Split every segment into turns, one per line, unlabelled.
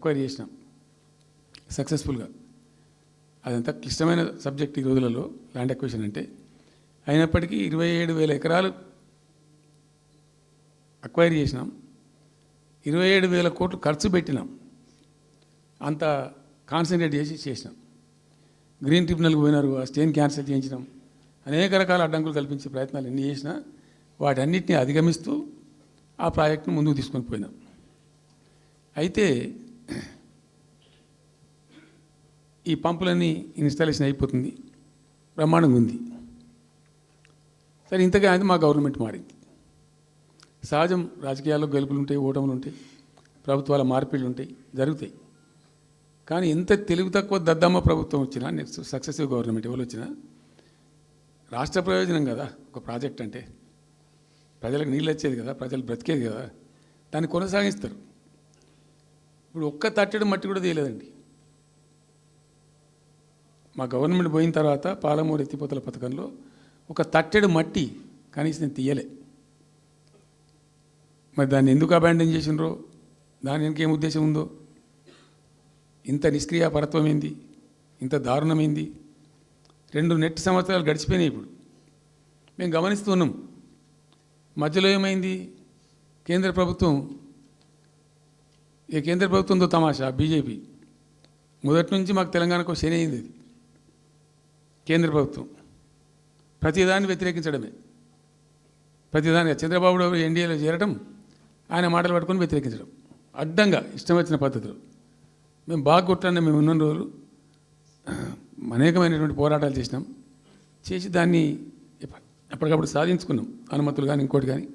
Enquiry చేసినాం. సక్సెస్ఫుల్గా. అదంతా క్లిష్టమైన సబ్జెక్ట్ ఈ రోజులలో ల్యాండ్ ఎక్వేషన్ అంటే. అయినప్పటికీ ఇరవై ఏడు వేల ఎకరాలు అక్వైరీ చేసినాం. ఇరవై ఏడు వేల కోట్లు ఖర్చు పెట్టినాం. అంత కాన్సన్ట్రేట్ చేసి చేసినాం. గ్రీన్ ట్రిబ్యునల్కి పోయినారు ఆ స్టేన్ క్యాన్సిల్ చేయించినాం. అనేక రకాల అడ్డంకులు కల్పించే ప్రయత్నాలు ఎన్ని చేసినా వాటన్నిటిని అధిగమిస్తూ ఆ ప్రాజెక్టును ముందుకు తీసుకొని పోయినాం. అయితే ఈ పంపులన్నీ ఇన్స్టాలేషన్ అయిపోతుంది. బ్రహ్మాండంగా ఉంది. సరే ఇంతగా అది మా గవర్నమెంట్ మారింది. సహజం రాజకీయాల్లో గెలుపులు ఉంటాయి ఓటములు ఉంటాయి ప్రభుత్వాల మార్పిళ్ళు ఉంటాయి జరుగుతాయి. కానీ ఎంత తెలుగు తక్కువ దద్దమ్మ ప్రభుత్వం వచ్చినా నెక్స్ట్ సక్సెసివ్ గవర్నమెంట్ ఎవరు వచ్చినా రాష్ట్ర ప్రయోజనం కదా ఒక ప్రాజెక్ట్ అంటే. ప్రజలకు నీళ్ళు వచ్చేది కదా ప్రజలు బ్రతికేది కదా దాన్ని కొనసాగిస్తారు. ఇప్పుడు ఒక్క తట్టెడు మట్టి కూడా తీయలేదండి. మా గవర్నమెంట్ పోయిన తర్వాత పాలమూరు ఎత్తిపోతల పథకంలో ఒక తట్టెడు మట్టి కనీసం నేను తీయలే. మరి దాన్ని ఎందుకు అబాండన్ చేసినరో దాని వెనక ఏం ఉద్దేశం ఉందో? ఇంత నిష్క్రియాపరత్వం ఏంది? ఇంత దారుణమైంది రెండు నెట్ సంవత్సరాలు గడిచిపోయినాయి ఇప్పుడు. మేము గమనిస్తున్నాం. మధ్యలో ఏమైంది? కేంద్ర ప్రభుత్వం ఈ కేంద్ర ప్రభుత్వంతో తమాషా? బీజేపీ. మొదటి నుంచి మాకు తెలంగాణకు శని అయింది అది. కేంద్ర ప్రభుత్వం. ప్రతిదాన్ని వ్యతిరేకించడమే. ప్రతిదానిగా చంద్రబాబు ఎన్డీఏలో చేరడం ఆయన మాటలు పట్టుకొని వ్యతిరేకించడం. అడ్డంగా ఇష్టం వచ్చిన పద్ధతిలో. మేము బాగా కొట్టాను మేము ఉన్న రోజులు అనేకమైనటువంటి పోరాటాలు చేసినాం. చేసి దాన్ని ఎప్పటికప్పుడు సాధించుకున్నాం. అనుమతులు కానీ ఇంకోటి కానీ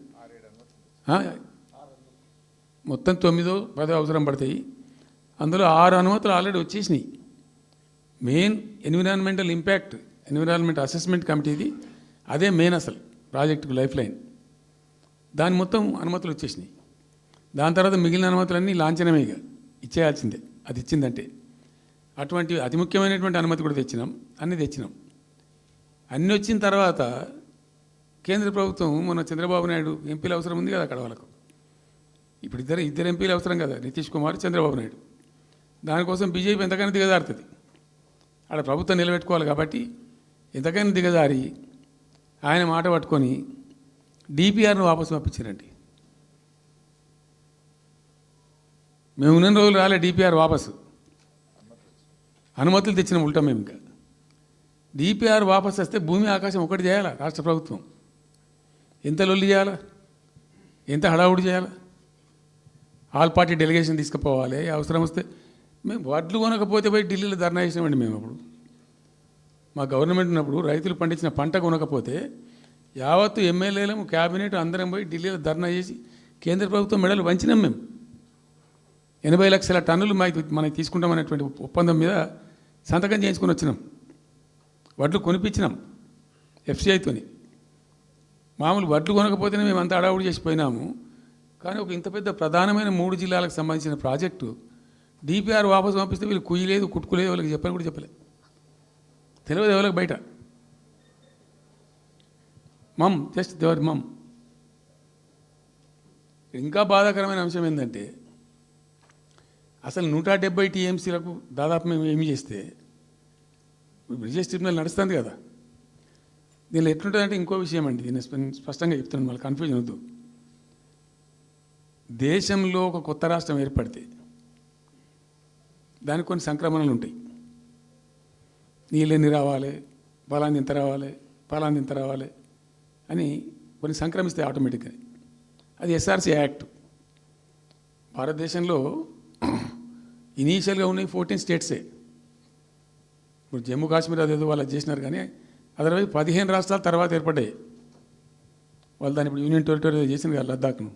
మొత్తం తొమ్మిదో పదో అవసరం పడతాయి. అందులో ఆరు అనుమతులు ఆల్రెడీ వచ్చేసినాయి. Main environmental impact environment assessment కమిటీది. అదే మెయిన్ అసలు ప్రాజెక్టుకు లైఫ్ లైన్. దాని మొత్తం అనుమతులు వచ్చేసినాయి. దాని తర్వాత మిగిలిన అనుమతులన్నీ లాంఛనమే ఇక. ఇచ్చేయాల్సిందే. అది ఇచ్చిందంటే. అటువంటి అతి ముఖ్యమైనటువంటి అనుమతి కూడా తెచ్చినాం. అన్నీ తెచ్చినాం. అన్నీ వచ్చిన తర్వాత కేంద్ర ప్రభుత్వం మన చంద్రబాబు నాయుడు ఎంపీలు అవసరం ఉంది కదా అక్కడ వాళ్ళకు. ఇప్పుడు ఇద్దరు ఇద్దరు ఎంపీలు అవసరం కదా. నితీష్ కుమార్ చంద్రబాబు నాయుడు. దానికోసం బీజేపీ ఎంతకైనా దిగజారుతుంది. ఆడ ప్రభుత్వం నిలబెట్టుకోవాలి కాబట్టి ఎంతకైనా దిగజారి. ఆయన మాట పట్టుకొని డిపిఆర్ను వాపసు పంపించారండి. మేము ఉన్న రోజులు రాలే డిపిఆర్ వాపసు. అనుమతులు తెచ్చిన ఉంటాం మేము ఇంకా. డిపిఆర్ వాపసు వస్తే భూమి ఆకాశం ఒకటి చేయాలా రాష్ట్ర ప్రభుత్వం? ఎంత లొల్లి చేయాలా? ఎంత హడావుడి చేయాలా? ఆల్ పార్టీ డెలిగేషన్ తీసుకుపోవాలి అవసరం వస్తే మేము వడ్లు కొనకపోతే పోయి ఢిల్లీలో ధర్నా చేసినామండి మేము అప్పుడు. మా గవర్నమెంట్ ఉన్నప్పుడు రైతులు పండించిన పంట కొనకపోతే యావత్తు ఎమ్మెల్యేలము క్యాబినెట్ అందరం పోయి ఢిల్లీలో ధర్నా చేసి కేంద్ర ప్రభుత్వం మెడలు వంచినాం మేము. ఎనభై లక్షల టన్నులు మాకు మనకి తీసుకుంటామనేటువంటి ఒప్పందం మీద సంతకం చేయించుకొని వచ్చినాం. వడ్లు కొనిపించినాం ఎఫ్సిఐతోని మామూలు వడ్లు కొనకపోతేనే మేము అంత అడావుడి చేసిపోయినాము కానీ ఒక ఇంత పెద్ద ప్రధానమైన మూడు జిల్లాలకు సంబంధించిన ప్రాజెక్టు డిపిఆర్ వాపసు పంపిస్తే వీళ్ళు కుయ్యలేదు కుట్టుకోలేదు వాళ్ళకి చెప్పని కూడా చెప్పలేదు తెలియదు ఎవరికి బయట. మమ్ జస్ట్ దేవర్ మమ్. ఇంకా బాధాకరమైన అంశం ఏంటంటే అసలు నూట డెబ్బై టీఎంసీలకు దాదాపు మేము ఏమి చేస్తే బ్రిజేష్ ట్రిబ్యునల్ నడుస్తుంది కదా. దీనిలో ఎట్లుంటుందంటే ఇంకో విషయం అండి దీన్ని స్ప- స్పష్టంగా చెప్తున్నాను మళ్ళీ కన్ఫ్యూజన్ వద్దు. దేశంలో ఒక కొత్త రాష్ట్రం ఏర్పడితే దానికి కొన్ని సంక్రమణలు ఉంటాయి. నీళ్ళెన్ని రావాలి? బలాన్ని ఇంత రావాలి? బలాన్ని ఇంత రావాలి? అని కొన్ని సంక్రమిస్తాయి ఆటోమేటిక్గా అది ఎస్ఆర్సి యాక్ట్ భారతదేశంలో ఇనీషియల్గా ఉన్నాయి ఫోర్టీన్ స్టేట్సే ఇప్పుడు జమ్మూ కాశ్మీర్ అదేదో వాళ్ళు చేసినారు కానీ అదర్వైజ్ పదిహేను రాష్ట్రాల తర్వాత ఏర్పడ్డాయి. వాళ్ళు దాన్ని ఇప్పుడు యూనియన్ టెరిటరీ చేసింది కదా లద్దాఖ్ను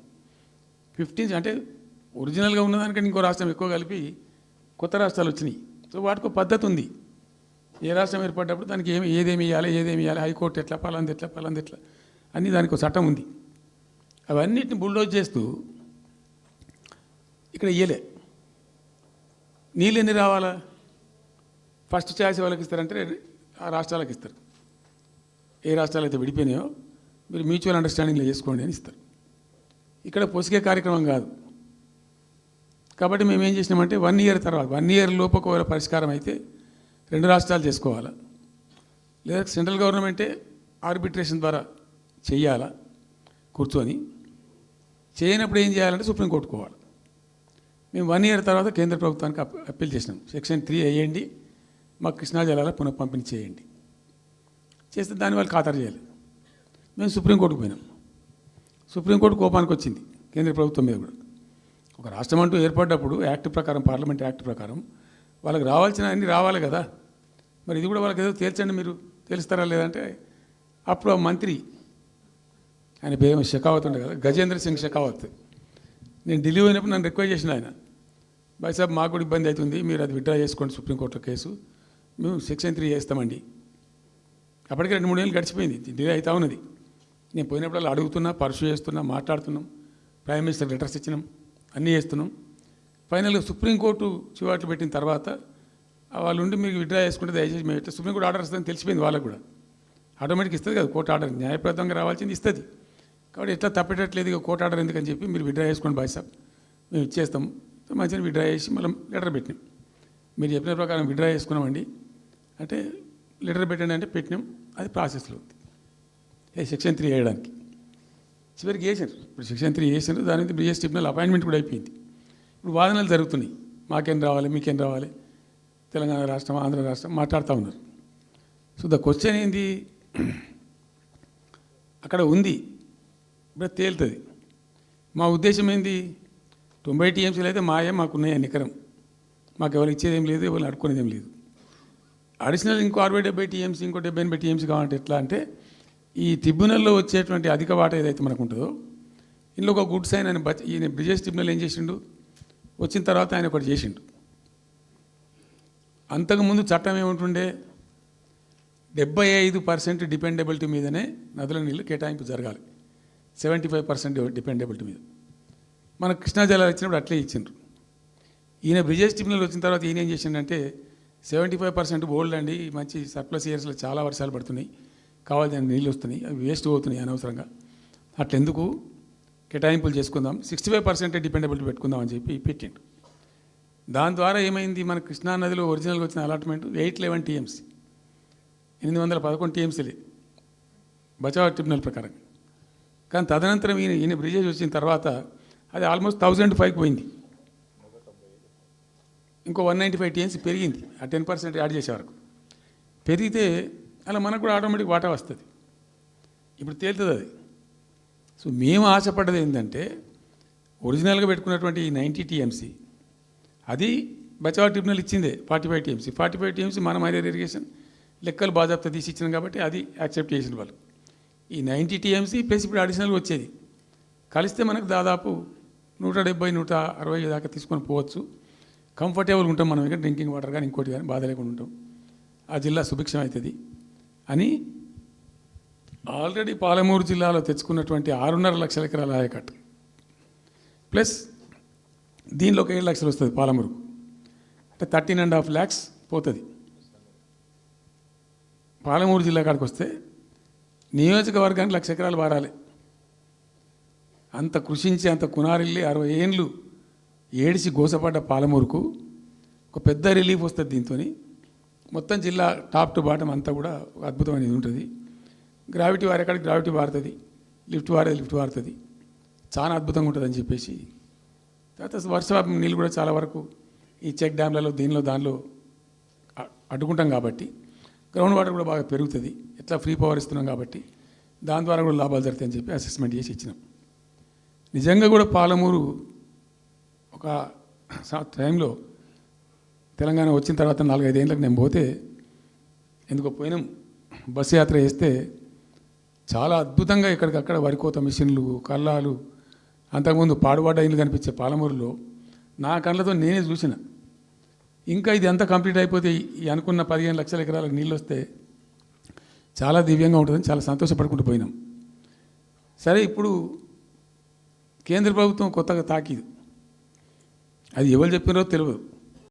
ఫిఫ్టీన్ అంటే ఒరిజినల్గా ఉన్నదానికంటే ఇంకో రాష్ట్రం ఎక్కువ కలిపి కొత్త రాష్ట్రాలు వచ్చినాయి. సో వాటికి ఒక పద్ధతి ఉంది. ఏ రాష్ట్రం ఏర్పడ్డప్పుడు దానికి ఏమి ఏదేమి ఇవ్వాలి ఏదేమి ఇవ్వాలి హైకోర్టు ఎట్లా పలాంది ఎట్లా పలాంది ఎట్లా అన్నీ దానికి ఒక చట్టం ఉంది. అవన్నిటిని బుల్డోజ్ చేస్తూ ఇక్కడ ఇయ్యలే. నీళ్ళు ఎన్ని రావాలా? ఫస్ట్ ఛాయిస్ వాళ్ళకి ఇస్తారంటే ఆ రాష్ట్రాలకు ఇస్తారు. ఏ రాష్ట్రాలు అయితే విడిపోయినాయో మీరు మ్యూచువల్ అండర్స్టాండింగ్లో చేసుకోండి అని ఇస్తారు. ఇక్కడ పొసిగే కార్యక్రమం కాదు. కాబట్టి మేము ఏం చేసినామంటే వన్ ఇయర్ తర్వాత వన్ ఇయర్ లోపు ఒకవేళ పరిష్కారం అయితే రెండు రాష్ట్రాలు చేసుకోవాలా. లేదా సెంట్రల్ గవర్నమెంటే ఆర్బిట్రేషన్ ద్వారా చెయ్యాలా కూర్చొని. చేయనప్పుడు ఏం చేయాలంటే సుప్రీంకోర్టుకు పోవాలి మేము వన్ ఇయర్ తర్వాత కేంద్ర ప్రభుత్వానికి అప్పీల్ చేసినాం. సెక్షన్ త్రీ వేయండి మాకు కృష్ణా జిల్లాలో పునః పంపిణీ చేయండి. చేస్తే దాని వాళ్ళు ఖాతరు చేయాలి. మేము సుప్రీంకోర్టుకు పోయినాం. సుప్రీంకోర్టు కోపానికి వచ్చింది కేంద్ర ప్రభుత్వం మీద కూడా. ఒక రాష్ట్రం అంటూ ఏర్పడ్డప్పుడు యాక్ట్ ప్రకారం పార్లమెంట్ యాక్ట్ ప్రకారం వాళ్ళకి రావాల్సిన అన్ని రావాలి కదా. మరి ఇది కూడా వాళ్ళకి ఏదో తేల్చండి మీరు. తెలుస్తారా లేదంటే అప్పుడు ఆ మంత్రి ఆయన పేరు షెకావత్ ఉండే కదా గజేంద్ర సింగ్ షెకావత్. నేను ఢిల్లీ పోయినప్పుడు నన్ను రిక్వెస్ట్ చేసిన ఆయన. బాయ్ సాబ్ మాకు కూడా ఇబ్బంది అవుతుంది. మీరు అది విత్డ్రా చేసుకోండి సుప్రీంకోర్టులో కేసు. మేము సెక్షన్ త్రీ చేస్తామండి. అప్పటికి రెండు మూడు ఏళ్ళు గడిచిపోయింది. డిలే అవుతా ఉన్నది. నేను పోయినప్పుడు అలా అడుగుతున్నా పర్సూ చేస్తున్నా మాట్లాడుతున్నాం. ప్రైమ్ మినిస్టర్ లెటర్స్ ఇచ్చినాం. అన్నీ చేస్తున్నాం. ఫైనల్గా సుప్రీంకోర్టు చివాట్లు పెట్టిన తర్వాత వాళ్ళు ఉండి మీకు విత్డ్రా చేసుకుంటే దయచేసి మేము సుప్రీంకోర్టు ఆర్డర్ ఇస్తుందని తెలిసిపోయింది వాళ్ళకు కూడా. ఆటోమేటిక్ ఇస్తుంది కదా కోర్టు ఆర్డర్. న్యాయప్రదంగా రావాల్సింది ఇస్తుంది. కాబట్టి ఎట్లా తప్పేటట్లేదు ఇక కోర్టు ఆర్డర్ ఎందుకని చెప్పి మీరు విడ్రా చేసుకోండి బాయ్ సాబ్. మేము ఇచ్చేస్తాం. మంచిగా విత్డ్రా చేసి మళ్ళీ లెటర్ పెట్టినాం. మీరు చెప్పిన ప్రకారం విత్డ్రా చేసుకున్నామండి. అంటే లెటర్ పెట్టండి అంటే పెట్టినాం. అది ప్రాసెస్లో ఉంది. సెక్షన్ త్రీ వేయడానికి. చివరికి వేసారు ఇప్పుడు సెక్షన్ త్రీ వేసారు దాని మీద బ్రిజెస్ ట్రిబ్యునల్ అపాయింట్మెంట్ కూడా అయిపోయింది. ఇప్పుడు వాదనలు జరుగుతున్నాయి. మాకేం రావాలి మీకేం రావాలి? తెలంగాణ రాష్ట్రం ఆంధ్ర రాష్ట్రం మాట్లాడుతూ ఉన్నారు. సో ద క్వశ్చన్ ఏంది? అక్కడ ఉంది. ఇప్పుడు తేలుతుంది. మా ఉద్దేశం ఏంది? తొంభై టీఎంసీలు అయితే మాయే మాకున్నాయి నికరం. మాకు ఎవరు ఇచ్చేది ఏం లేదు ఎవరు అడుక్కునేది ఏం లేదు. అడిషనల్ ఇంకో అరవై డెబ్బై టీఎంసీ ఇంకో డెబ్బై ఎనభై టీఎంసీ కావాలంటే ఎట్లా అంటే ఈ ట్రిబ్యునల్లో వచ్చేటువంటి అధిక వాట ఏదైతే మనకు ఉంటుందో ఇందులో ఒక గుడ్స్ ఆయన ఆయన బచ్ ఈయన బ్రిజేష్ ట్రిబ్యునల్ ఏం చేసిండు? వచ్చిన తర్వాత ఆయన ఒకటి చేసిండు. అంతకుముందు చట్టం ఏముంటుండే? డెబ్బై ఐదు పర్సెంట్ డిపెండబిలిటీ మీదనే నదుల నీళ్ళు కేటాయింపు జరగాలి. సెవెంటీ ఫైవ్ పర్సెంట్ డిపెండబిలిటీ మీద. మన కృష్ణా జలాలు ఇచ్చినప్పుడు అట్లే ఇచ్చిండ్రు. ఈయన బ్రిజేష్ ట్రిబ్యునల్ వచ్చిన తర్వాత ఈయన ఏం చేసిండంటే సెవెంటీ ఫైవ్ పర్సెంట్ ఓల్డ్ అండి మంచి సర్ప్లస్ ఇయర్స్లో చాలా వర్షాలు పడుతున్నాయి. కావాల్సిన నీళ్ళు వస్తున్నాయి అవి వేస్ట్ అవుతున్నాయి అనవసరంగా. అట్లెందుకు? కేటాయింపులు చేసుకుందాం. సిక్స్టీ ఫైవ్ పర్సెంట్ డిపెండబిలిటీ పెట్టుకుందాం అని చెప్పి పెట్టిండు. దాని ద్వారా ఏమైంది? మన కృష్ణా నదిలో ఒరిజినల్గా వచ్చిన అలాట్మెంట్ ఎయిట్ లెవెన్ టీఎంసీ ఎనిమిది వందల పదకొండు టీఎంసీలే బచావ్ ట్రిబ్యునల్ ప్రకారం. కానీ తదనంతరం ఈయన ఈయన బ్రిజేష్ వచ్చిన తర్వాత అది ఆల్మోస్ట్ థౌజండ్ ఫైవ్ పోయింది. ఇంకో వన్ నైంటీ ఫైవ్ టీఎంసీ పెరిగింది. ఆ టెన్ పర్సెంట్ యాడ్ చేసే వరకు. పెరిగితే అలా మనకు కూడా ఆటోమేటిక్ వాటా వస్తుంది. ఇప్పుడు తేలుతుంది అది. సో మేము ఆశపడ్డది ఏంటంటే ఒరిజినల్గా పెట్టుకున్నటువంటి ఈ నైంటీ టీఎంసీ అది బచావ్ ట్రిబ్యునల్ ఇచ్చిందే forty five TMC. Forty five TMC మనం హైదర్ ఇరిగేషన్ లెక్కలు బాజాబ్తా తీసి ఇచ్చినాం కాబట్టి అది యాక్సెప్ట్ చేసిన వాళ్ళు. ఈ నైంటీ టీఎంసీ ప్లస్ ఇప్పుడు అడిషనల్గా వచ్చేది. కలిస్తే మనకు దాదాపు నూట డెబ్బై నూట అరవై దాకా తీసుకొని పోవచ్చు. కంఫర్టబుల్ ఉంటాం మనం ఇక్కడ డ్రింకింగ్ వాటర్ కానీ ఇంకోటి కానీ బాధ లేకుండా ఉంటాం. ఆ జిల్లా సుభిక్షం అవుతుంది. అని ఆల్రెడీ పాలమూరు జిల్లాలో తెచ్చుకున్నటువంటి ఆరున్నర లక్షల ఎకరాల ఆయకట్టు. ప్లస్ దీనిలో ఒక ఏడు లక్షలు వస్తుంది పాలమూరు అంటే థర్టీన్ అండ్ హాఫ్ ల్యాక్స్ పోతుంది. పాలమూరు జిల్లా కాడికి వస్తే నియోజకవర్గానికి లక్ష ఎకరాలు వారాలి. అంత కృషించి అంత కునారిల్లి అరవై ఏండ్లు ఏడిసి గోసపడ్డ పాలమూరుకు ఒక పెద్ద రిలీఫ్ వస్తుంది దీంతో మొత్తం జిల్లా టాప్ టు బాటం అంతా కూడా ఒక అద్భుతమైనది ఉంటుంది. గ్రావిటీ వారేకాడికి గ్రావిటీ వారుతుంది. లిఫ్ట్ వారే లిఫ్ట్ వారుతుంది. చాలా అద్భుతంగా ఉంటుందని చెప్పేసి. తర్వాత వర్ష నీళ్ళు కూడా చాలా వరకు ఈ చెక్ డ్యామ్లలో దీనిలో దానిలో అడ్డుకుంటాం కాబట్టి. గ్రౌండ్ వాటర్ కూడా బాగా పెరుగుతుంది. ఎట్లా ఫ్రీ పవర్ ఇస్తున్నాం కాబట్టి. దాని ద్వారా కూడా లాభాలు జరుగుతాయని చెప్పి అసెస్మెంట్ చేసి ఇచ్చినాం. నిజంగా కూడా పాలమూరు ఒక టైంలో తెలంగాణ వచ్చిన తర్వాత నాలుగైదేళ్ళకి నేను పోతే ఎందుకో పోయినాం బస్సు యాత్ర చేస్తే చాలా అద్భుతంగా ఇక్కడికక్కడ వరికోత మిషన్లు కళ్ళాలు అంతకుముందు పాడుబడ్డ ఇల్లు కనిపించే పాలమూరులో నా కళ్ళతో నేనే చూసిన. ఇంకా ఇది అంతా కంప్లీట్ అయిపోతే ఈ అనుకున్న పదిహేను లక్షల ఎకరాలకు నీళ్ళు వస్తే చాలా దివ్యంగా ఉంటుందని చాలా సంతోషపడుకుంటూ పోయినాం. సరే ఇప్పుడు కేంద్ర ప్రభుత్వం కొత్తగా తాకిదు. అది ఎవరు చెప్పినారో తెలియదు.